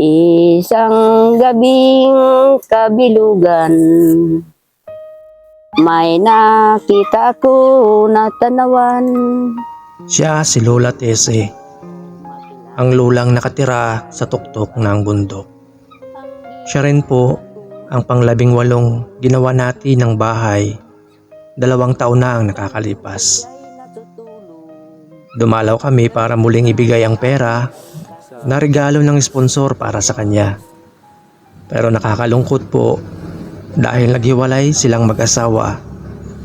Isang gabing kabilugan May nakita ko na tanawan Siya si Lola Tese, ang lulang nakatira sa tuktok ng bundok. Siya rin po ang panglabing walong ginawa natin ng bahay. Dalawang taon na ang nakakalipas. Dumalaw kami para muling ibigay ang pera na regalo ng sponsor para sa kanya. Pero nakakalungkot po dahil naghiwalay silang mag-asawa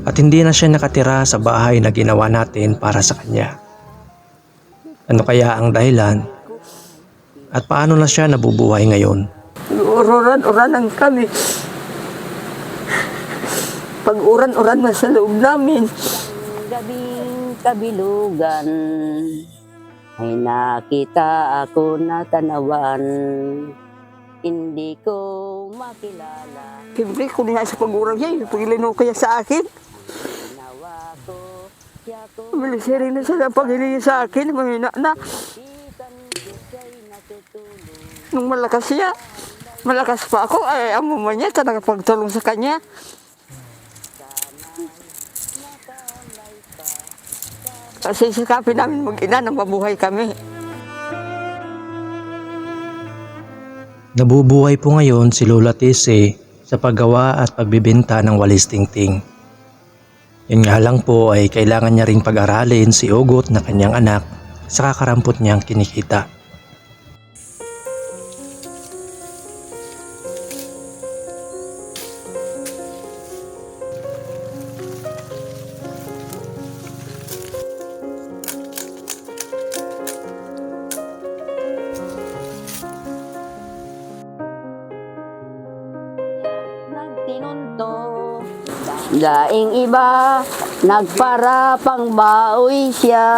at hindi na siya nakatira sa bahay na ginawa natin para sa kanya. Ano kaya ang dahilan? At paano na siya nabubuhay ngayon? Uran-uranan kami. Pag uran-uran na sa loob namin, Gabing kabilugan Ay nakita ako na tanawan Hindi ko makilala siyempre kung nga sa pag-urang niya, pagilino kaya sa akin. Ginawa ko Siya ko Milisiri na siya ng paghiling sa akin, mahina na. Nung malakas siya, malakas pa ako, ay amo man niya, talaga pagtulong sa kanya. Kasi sikapin namin mag-ina nang mabuhay kami. Nabubuhay po ngayon si Lola Tese sa paggawa at pagbibenta ng walis tingting. Yun nga lang po ay kailangan niya ring pag-aralin si Ugot na kanyang anak sa kakarampot niyang kinikita. Nagtinunto Daing iba nagpara pang baoy siya.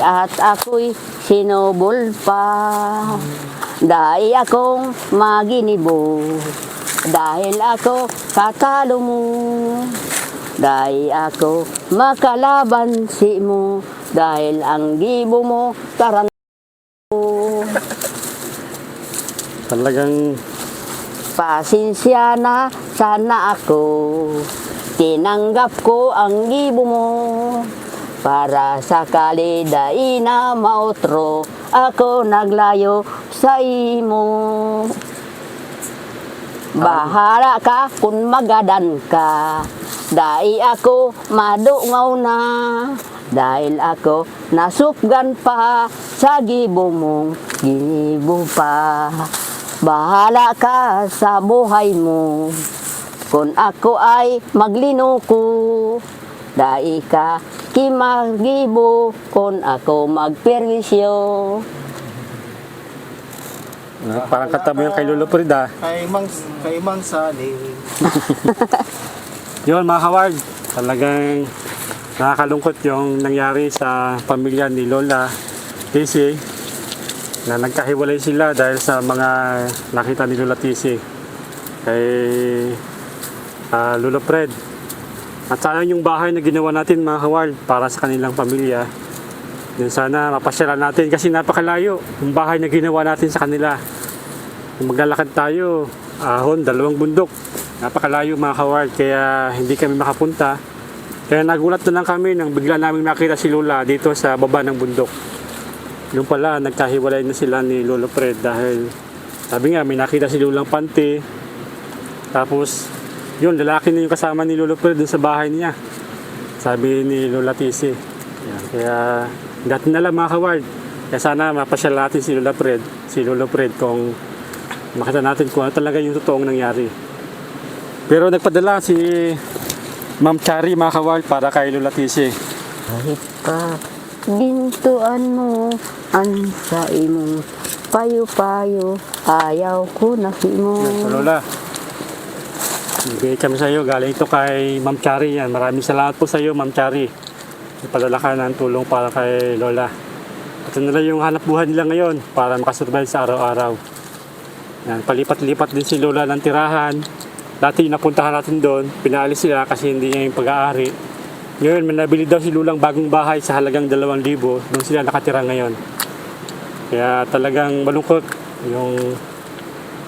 At ako'y sinubol pa. Dahil akong maginibo. Dahil ako katalo mo. Dahil ako makalaban si mo. Dahil ang gibo mo taran Talagang Pasensya na sana ako. Tinanggap ko ang gibo mo. Para sa kaliday na mautro Ako naglayo sa imo. Bahala ka kung magadan ka. Dahil ako madungaw na. Dahil ako nasupgan pa Sa gibo mong gibo pa Bahala ka sa buhay mo Kung ako ay maglinuko Dai ka kimagibo Kung ako magperwisyo ah, parang katabi yung kay Lolo Frida. Kay Mang, kay Mang Sali. Yun mga kawag, talagang nakakalungkot yung nangyari sa pamilya ni Lola Tisi na nagkahiwalay sila dahil sa mga nakita ni Lola Tisi kay ah, Lolo Fred. At sayang yung bahay na ginawa natin mga kawal para sa kanilang pamilya. Yun sana mapasyalan natin kasi napakalayo yung bahay na ginawa natin sa kanila. Kung maglalakad tayo, ahon, dalawang bundok. Napakalayo mga kawal, kaya hindi kami makapunta. Kaya nagulat na lang kami nang bigla namin nakita si Lola dito sa baba ng bundok. Yung pala, nagkahiwalay na sila ni Lolo Fred dahil sabi nga, may nakita si Lolang Pante. Tapos, yun, lalaki na yung kasama ni Lolo Fred dun sa bahay niya. Sabi ni Lola Tisi. Yan, kaya, dati na lang mga kawal. Kaya sana mapasyal natin si Lola Fred, si Lolo Fred kung makita natin kung ano talaga yung totoong nangyari. Pero nagpadala si Ma'am Chari mga kawal para kay Lola Tisi. Kahit pa gintuan mo Ang sa imong payo-payo Ayaw ko na mo Lola. Bigay kami sa iyo. Galing ito kay Ma'am Chari yan. Maraming salamat po sa iyo, Ma'am Chari. Ipadala ka ng tulong para kay Lola. Ito nila yung hanap buhay nila ngayon para makasurvive sa araw-araw. Yan, palipat-lipat din si Lola ng tirahan. Dati napuntahan natin doon, pinaalis sila kasi hindi niya yung pag-aari. Ngayon, may nabili daw si Lulang bagong bahay sa halagang 2,000. Doon sila nakatira ngayon. Kaya talagang malungkot yung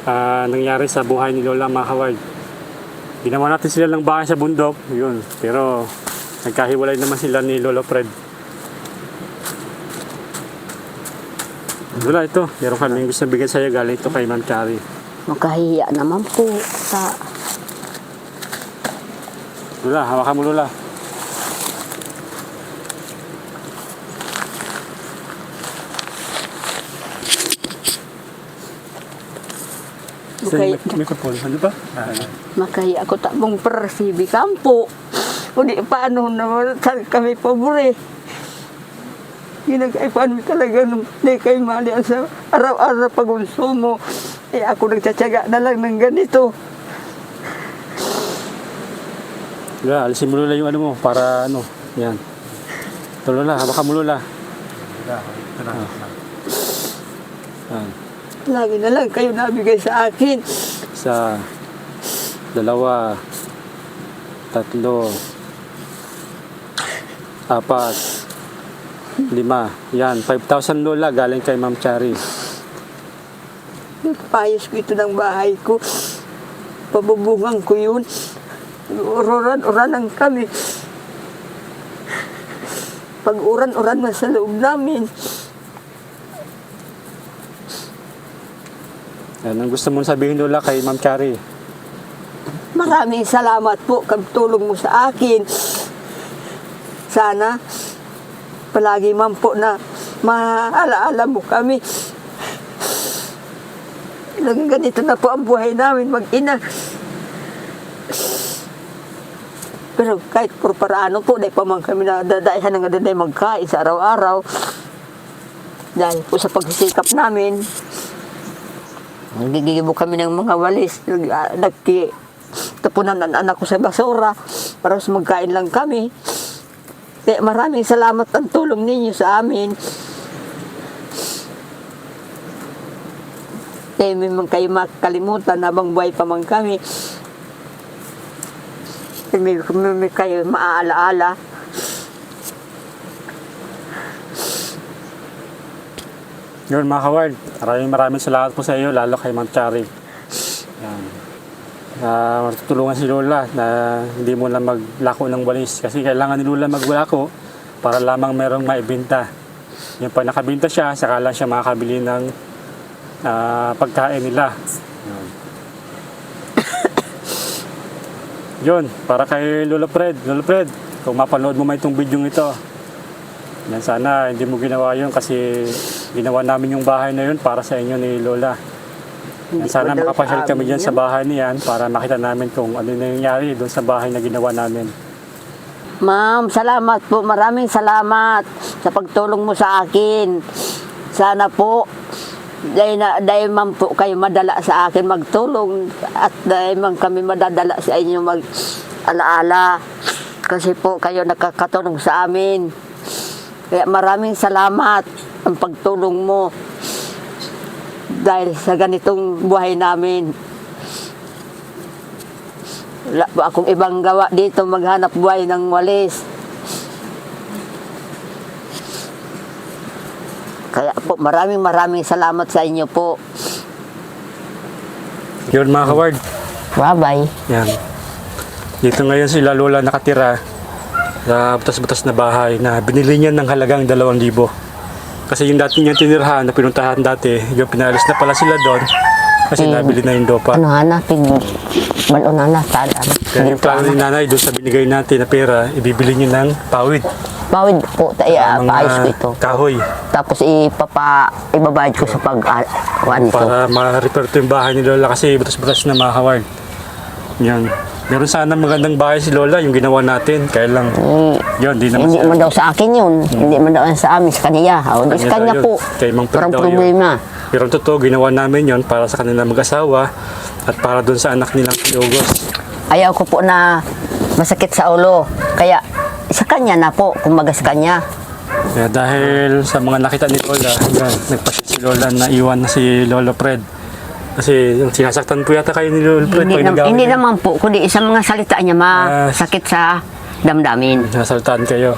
ah, nangyari sa buhay ni Lola mga Howard. Ginawa natin sila ng bahay sa bundok, yun. Pero nagkahiwalay naman sila ni Lolo Fred. Wala ito, meron kami gusto bigyan sa'yo galing ito kay Ma'am Chari. Makahiya naman po sa Lola, hawakan mo Lola. Okay. Sa microphone, ano ba? Ah, makahiya ko tabong persibi kampo. O di paano naman saan kami pabore. Ginagaipan mo talaga nung di kay mali sa araw-araw pag-unsumo. Eh ako nagtsatsaga na lang ng ganito. Lola, alisin mo Lola yung ano mo para ano, yan. Ito Lola, hawakan mo Lola. Ah. Lagi na lang kayo nabigay sa akin. Isa, dalawa, tatlo, apat, lima. Yan, 5,000 Lola galing kay Ma'am Chari. Nagpayos ko ito ng bahay ko. Pabubungan ko yun. Uran-uranan kami. Pag uran-uran na sa loob namin. Yan, ang gusto mong sabihin Lola kay Ma'am Chari. Maraming salamat po tulong mo sa akin. Sana palagi man po na maalaala mo kami. Nang ganito na po ang buhay namin mag-ina. Pero kahit por paraano po, dahil pa man kami na dadaihan ng daday magkain sa araw-araw. Dahil po sa pagsisikap namin, Nagigibo kami ng mga walis. Nag, ah, nagki, tapunan ang anak ko sa basura para mas magkain lang kami. Kaya maraming salamat ang tulong ninyo sa amin. Kaya may man kayo makalimutan habang buhay pa man kami. Kaya may, may, may kayo maaala-ala. Yun mga Howard, maraming maraming salamat po sa iyo, lalo kay Ma'am Chari. Yan. Uh, matutulungan si Lola na hindi mo lang maglako ng walis kasi kailangan ni Lola maglako para lamang merong maibenta. Yung pag nakabinta siya, saka lang siya makakabili ng ah, pagkain nila. Yun. Yun, para kay Lola Fred. Lola Fred, kung mapanood mo man itong video ito, yan sana hindi mo ginawa yun kasi ginawa namin yung bahay na yun para sa inyo ni Lola. Yan, sana pa daw makapasyal kami dyan yan. sa bahay niyan para makita namin kung ano na nangyari doon sa bahay na ginawa namin. Ma'am, salamat po. Maraming salamat sa pagtulong mo sa akin. Sana po, dahil, na, dahil man po kayo madala sa akin magtulong at dahil man kami madadala sa inyo mag alaala. Kasi po kayo nakakatulong sa amin. Kaya maraming salamat ang pagtulong mo dahil sa ganitong buhay namin. Wala akong ibang gawa dito maghanap buhay ng walis. Kaya po maraming maraming salamat sa inyo po. Yun mga kaward, Bye-bye. yan. Dito ngayon sila Lola nakatira sa butas-butas na bahay na binili niya ng halagang 2,000. Kasi yung dati niya tinirhan na pinuntahan dati, yung pinalis na pala sila doon kasi Mm. nabili na yung dopa. Ano hanapin mo? Balon na talan. Kaya yung plano ni nanay doon sa binigay natin na pera, ibibili niyo ng pawid. Pawid po, tayo, Mga paayos ko ito. Kahoy. Tapos ipapa, ibabayad ko sa pag, ah, ito. Para ma-repair ito yung bahay ni Lola kasi butas-butas na mga Howard. Yan. Meron sana magandang bahay si Lola, yung ginawa natin. Kaya lang, Eh, yun, di naman Hindi siya. daw sa akin yun. Hindi man daw sa amin, sa kaniya. O, di Kanya sa kanya yun. po. Kay Mang Parang daw yun. problema. Pero ang totoo, ginawa namin yon para sa kanila mag-asawa at para doon sa anak nilang si August. Ayaw ko po na masakit sa ulo. Kaya sa kanya na po, kumaga sa kanya. Kaya dahil sa mga nakita ni Lola, yan, nagpasya si Lola na iwan na si Lolo Fred. Kasi yung sinasaktan po yata kayo ni Lolo Fred. Hindi, nam- hindi naman po, kundi sa mga salita niya masakit sa damdamin. Sinasaltaan kayo.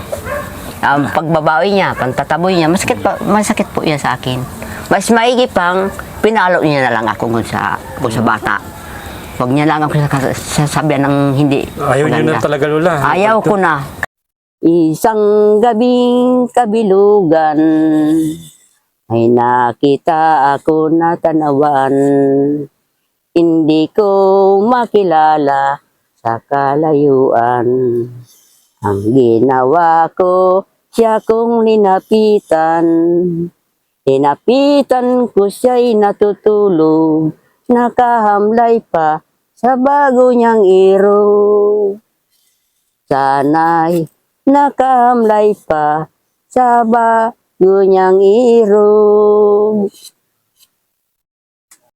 Ang pagbabawi niya, pantataboy niya, masakit, pa, masakit po yan sa akin. Mas maigi pang pinalo niya na lang ako kung sa, kung sa bata. Huwag niya lang ako sas- sasabihan ng hindi Ayaw niyo na talaga, Lola. Ayaw ko na. Isang gabing kabilugan ay nakita ako na tanawan. Hindi ko makilala sa kalayuan. Ang ginawa ko, siya kong linapitan. Linapitan ko siya'y natutulog, nakahamlay pa sa bago niyang iro. Sana'y nakahamlay pa sa bago niyang iro.